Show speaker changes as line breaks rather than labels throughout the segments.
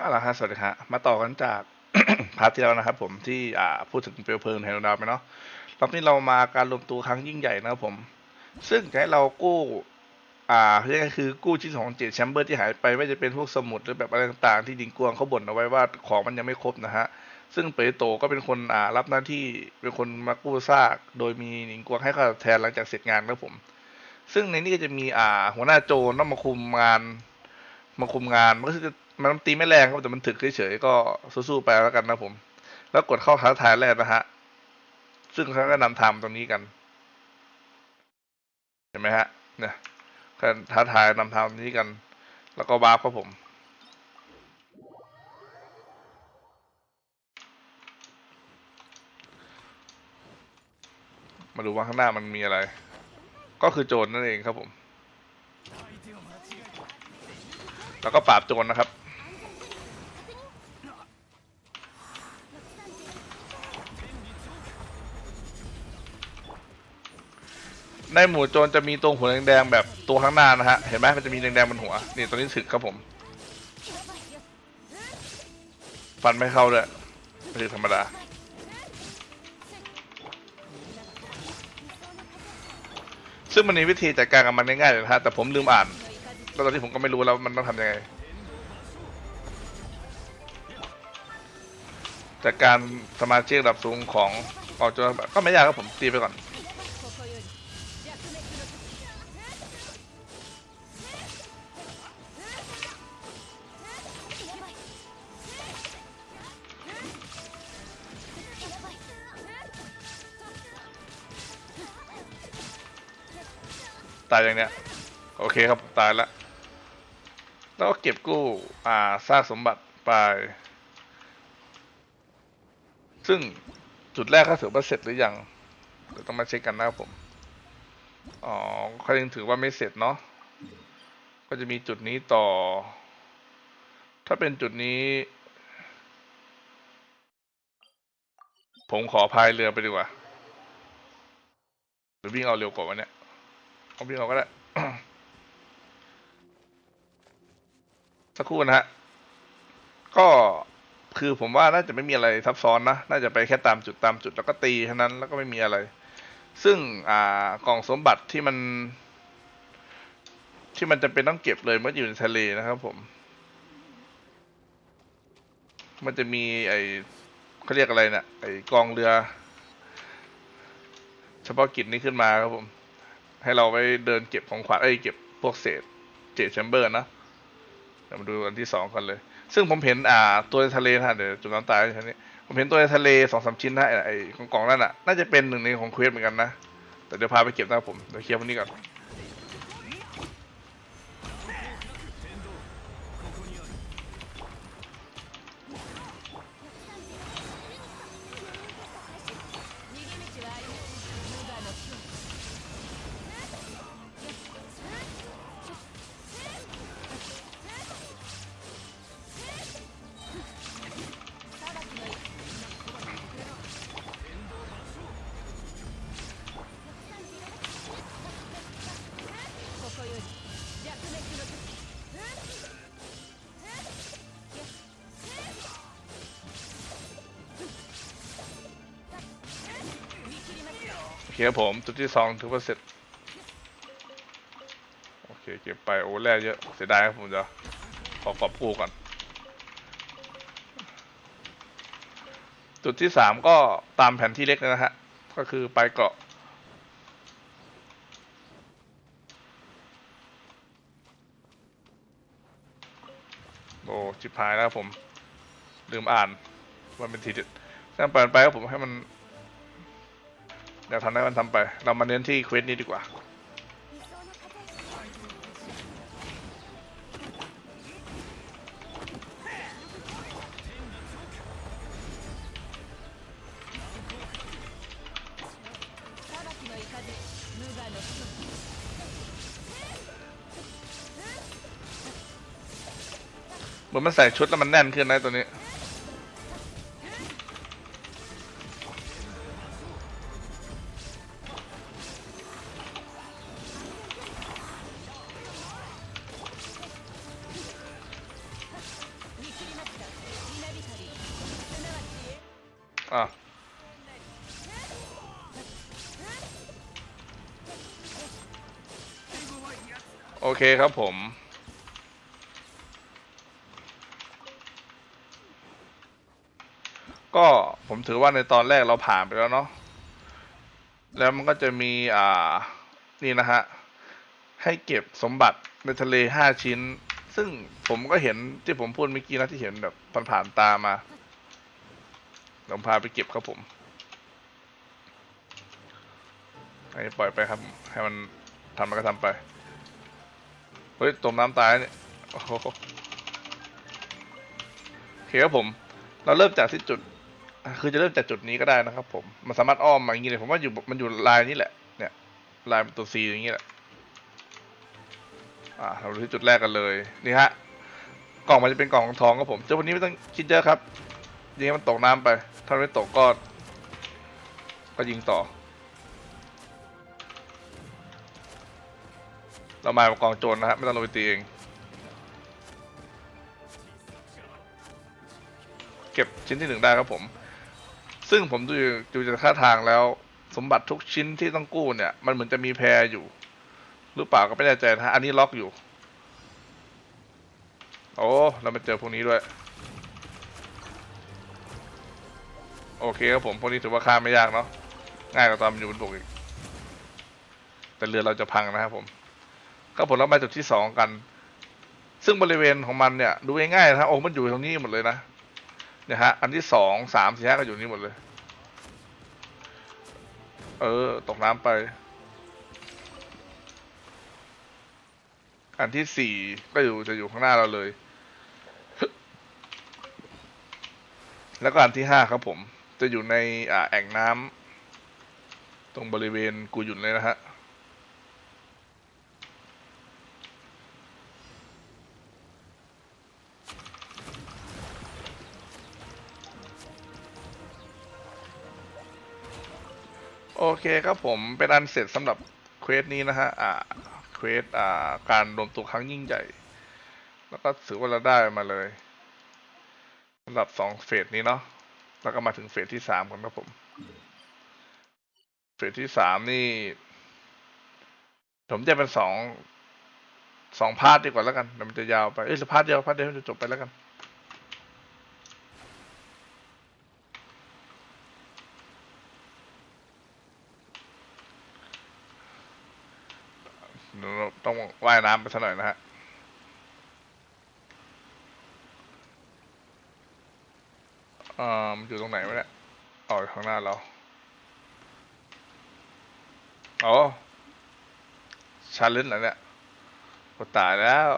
เอาละครับสวัสดีครับมาต่อกันจากพาร์ทที่แล้วนะครับ ผมที่อ่าพูดถึงเปลวเพลิงแห่งดวงดาวไปเนาะรอบนี้เรามาการรวมตัวครั้งยิ่งใหญ่นะครับผม ซึ่งจะให้เรากู้อ่าเรียกง่คือกู้ชิ้นของเจ็ดแชมเบอร์ที่หายไปไม่ว่าจะเป็นพวกสมุดหรือแบบอะไรต่างๆที่ดิงกวงเขาบ่นเอาไว้ว่าของมันยังไม่ครบนะฮะซึ่งเปโตก็เป็นคนอ่ารับหน้าที่เป็นคนมากู้ซาก โดยมีหนิงกวงให้ค่าแทนหลังจากเสร็จงานครับผม ซึ่งในนี้ก็จะมีอ่าหัวหน้าโจรต้องมาคุมงานมาคุมงานมันก็คือ มันตีไม่แรงครับแต่มันถึกเฉยๆก็สู้ๆไปแล้วกันนะผม แล้วกดเข้าท้าทายแรกนะฮะ ซึ่งเขาก็นำทำตรงนี้กัน เห็นไหมฮะ เนี่ยก็ท้าทายนำทำตรงนี้กัน แล้วก็วาร์ปครับผมมาดูว่าข้างหน้ามันมีอะไร ก็คือโจรนั่นเองครับผม แล้วก็ปราบโจรนะครับ ในหมู่โจรจะมีตรงหัวแดงๆแบบตัวข้างหน้านะฮะ เห็นไหมมันจะมีแดงๆบนหัว นี่ตัวนี้ถึกครับผมฟันไม่เข้าด้วยไม่ใช่ธรรมดา ซึ่งมันมีวิธีจัดการกับมันง่ายๆเลยนะฮะ แต่ผมลืมอ่าน แล้วตอนนี้ผมก็ไม่รู้แล้วมันต้องทำยังไงจากการสมาชิกระดับสูงของออกโจรก็ไม่ยากครับผมตีไปก่อน ตายอย่างเนี้ย โอเคครับตายแล้วแล้วก็เก็บกู้ อ่าซากสมบัติไป ซึ่งจุดแรกก็ถือว่าเสร็จหรือยังเดี๋ยวต้องมาเช็คกันนะครับผม อ๋อเขายังถือว่าไม่เสร็จเนาะ ก็จะมีจุดนี้ต่อ ถ้าเป็นจุดนี้ ผมขอพายเรือไปดีกว่า หรือวิ่งเอาเร็วกว่าวันเนี้ย เอาพี่เขาก็ได้สักครู่นะฮะ ก็คือผมว่าน่าจะไม่มีอะไรซับซ้อนนะ น่าจะไปแค่ตามจุดตามจุดแล้วก็ตีเท่านั้นแล้วก็ไม่มีอะไร ซึ่งอ่ากล่องสมบัติที่มัน ที่มันจะเป็นต้องเก็บเลยเมื่ออยู่ในทะเลนะครับผม มันจะมีไอเขาเรียกอะไรเนะี่ยไอกองเรือ เฉพาะกิจนี้ขึ้นมาครับผม ให้เราไปเดินเก็บของขวัญเอ้ยเก็บพวกเศษเจดแชมเบอร์นะเดี๋ยวมาดูอันที่สองกันเลย ซึ่งผมเห็นอ่าตัวทะเลนะเดี๋ยวจุดน้ำตายทีนี้ผมเห็นตัวทะเลสองสามชิ้นนะไอ้ไอ้ของกล่องนั่นอะน่าจะเป็นหนึ่งในของเควสเหมือนกันนะแต่เดี๋ยวพาไปเก็บนะผมเดี๋ยวเคลียร์พวกนี้ก่อน คครับผมจุดที่สองถือว่าเสร็จ โอเค เก็บไปโอ้แร่เยอะ เสียดายครับผมจะขอกอบกู้ก่อน จุดที่สามก็ตามแผนที่เล็กนะฮะ ก็คือไปเกาะโอ้จิบหายแล้วครับผม ลืมอ่านว่าเป็นทีเด็ดช่างเปิดไปครับผมให้มัน เดี๋ยวทำได้มันทำไป เรามาเน้นที่เควสนี้ดีกว่าเหมือนมันใส่ชุดแล้วมันแน่นขึ้นนะตัวนี้ เคครับผม ก็ผมถือว่าในตอนแรกเราผ่านไปแล้วเนาะแล้วมันก็จะมีอ่านี่นะฮะ ให้เก็บสมบัติในทะเลห้าชิ้น ซึ่งผมก็เห็นที่ผมพูดเมื่อกี้นะที่เห็นแบบผ่านๆตามาผมพาไปเก็บครับผมให้ปล่อยไปครับ ให้มันทำมันก็ทำไป เฮ้ยตมน้ำตายเนี่ยโอ้โหโอเคครับผม เราเริ่มจากที่จุด คือจะเริ่มจากจุดนี้ก็ได้นะครับ ผม มันสามารถอ้อมมาอย่างนี้เลยผมว่าอยู่มันอยู่ลายนี้แหละ เนี่ยลายเป็นตัว C อย่างนี้แหละ อ่า เราดูที่จุดแรกกันเลย นี่ฮะ กล่องมันจะเป็นกล่องทองครับผม เจ้าวันนี้ไม่ต้องคิดเยอะครับยิงให้มันตกน้ำไป ถ้าไม่ตกก็ ก็ยิงต่อ เรามากับกองโจรนะฮะไม่ต้องลงไปตีเอง เก็บชิ้นที่หนึ่งได้ครับผม ซึ่งผมดูดูจากท่าทางแล้ว สมบัติทุกชิ้นที่ต้องกู้เนี่ย มันเหมือนจะมีแพรอยู่ หรือเปล่าก็ไม่แน่ใจนะอันนี้ล็อกอยู่ โอ้เรามาเจอพวกนี้ด้วย โอเคครับผมพวกนี้ถือว่าฆ่าไม่ยากเนาะง่ายกว่าตอนอยู่บนบกอีกแต่เรือเราจะพังนะครับผม ก็ผลเรามาจุดที่สองกัน ซึ่งบริเวณของมันเนี่ย ดูง่ายๆนะฮะโอ้มันอยู่ตรงนี้หมดเลยนะเนี่ยฮะอันที่สองสามสี่ห้าก็อยู่นี่หมดเลย เออ ตกน้ำไป อันที่สี่ก็อยู่จะอยู่ข้างหน้าเราเลย แล้วก็อันที่ห้าครับผม จะอยู่ในอ่าแอ่งน้ำตรงบริเวณกูหยุนเลยนะฮะ โอเคครับผมเป็นอันเสร็จสำหรับเควสนี้นะฮะอ่าเควสอ่าการรวมตัวครั้งยิ่งใหญ่ แล้วก็ถือว่าเราได้มาเลยสำหรับสองเฟสนี้เนาะแล้วก็มาถึงเฟสที่สามกันครับผม เฟสที่สามนี่ ผมจะเป็นสองสองพาร์ทดีกว่าแล้วกันเดี๋ยวมันจะยาวไปเอ้ยหรือพาร์ทเดียวพาร์ทเดียวมันจะจบไปแล้วกัน เดี๋ยวเรา ต้องว่ายน้ำไปสักหน่อยนะฮะอ่ามันอยู่ตรงไหนวะเนี่ยอ๋อข้างหน้าเราอ๋อชาเลนจ์เหรอเนี่ยโอ้ตายแล้ว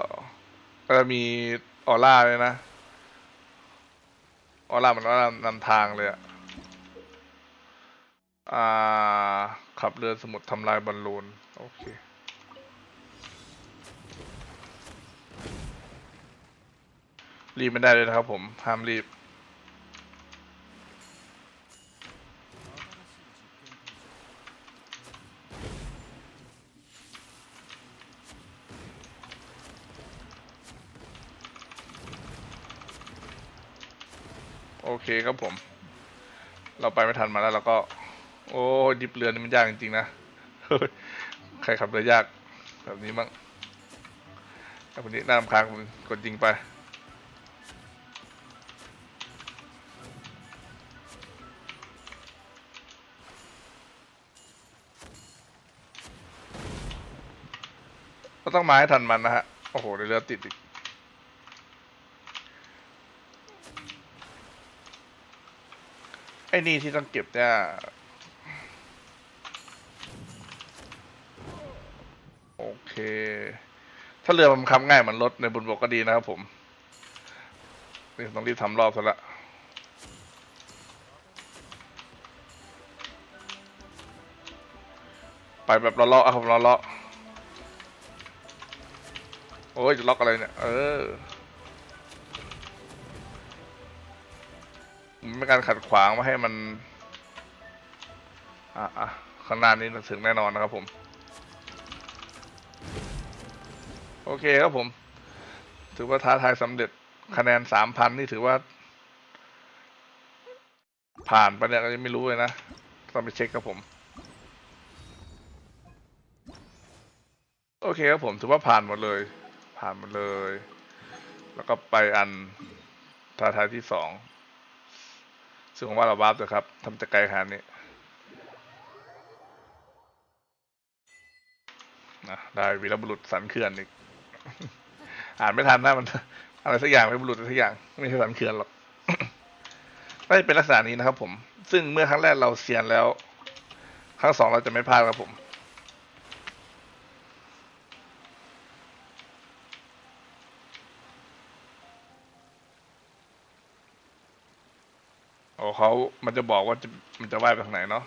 ก็จะมีออร่าเลยนะออร่ามันออร่านำทางเลยอะอ่า ขับเรือสมุทรทำลายบอลลูน โอเค รีบไม่ได้เลยนะครับผมห้ามรีบ โอเคครับผม เราไปไม่ทันมาแล้วเราก็ โอ้ดิบเรือนี่มันยากจริงๆนะใครขับเรือยาก แบบนี้มั้งแต่วันนี้น่ารำคาญกดยิงไป ต้องมาให้ทันมันนะฮะ โอ้โหเรือติดอีกไอ้นี่ที่ต้องเก็บเนี่ยโอเค ถ้าเรือมันคำง่ายเหมือนรถในบนบกก็ดีนะครับผมนี่ต้องรีบทำรอบซะละไปแบบล้อๆอะผมล้อๆ โอ้ยจะล็อกอะไรเนี่ย เออมันเป็นการขัดขวางม่ให้มัน อะอะข้างหน้านี้ถึงแน่นอนนะครับผม โอเคครับผม ถือว่าท้าทายสำเร็จคะแนนสามพันนี่ถือว่า ผ่านไปเนี่ยก็ยังไม่รู้เลยนะ ต้องไปเช็คครับผม โอเคครับผมถือว่าผ่านหมดเลย ผ่านหมดเลย แล้วก็ไปอันท้าทายที่สอง ซึ่งผมว่าเราวาร์ปเลยครับทำจะไกลขนาดนี้นะได้วีรบุรุษสันเขื่อนอีก อ่านไม่ทันนะมัน อะไรสักอย่างวีรบุรุษอะไรสักอย่าง ไม่ใช่สันเขื่อนหรอกก็จะเป็นลักษณะนี้นะครับผม ซึ่งเมื่อครั้งแรกเราเซียนแล้ว ครั้งสองเราจะไม่พลาดครับผม เขามันจะบอกว่าจะมันจะว่ายไปทางไหนเนาะ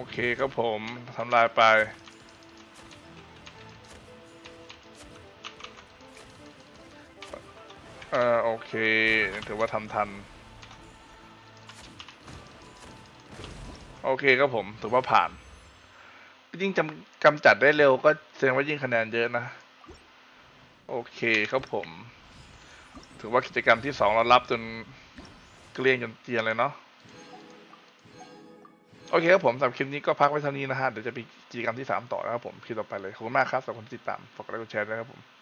โอเคครับผมทำลายไป เออโอเค ถือว่าทำทัน โอเคครับผมถือว่าผ่าน ยิ่งจำกำจัดได้เร็วก็แสดงว่ายิ่งคะแนนเยอะนะ โอเคครับผม ถือว่ากิจกรรมที่สองเรารับจนเกลี้ยงจนเจียนเลยเนาะ โอเคครับผมสำหรับคลิปนี้ก็พักไว้เท่านี้นะฮะ เดี๋ยวจะมีกิจกรรมที่สามต่อนะครับผมคลิปต่อไปเลย ขอบคุณมากครับสำหรับคนติดตามฝากกดไลค์กดแชร์ด้วยครับผม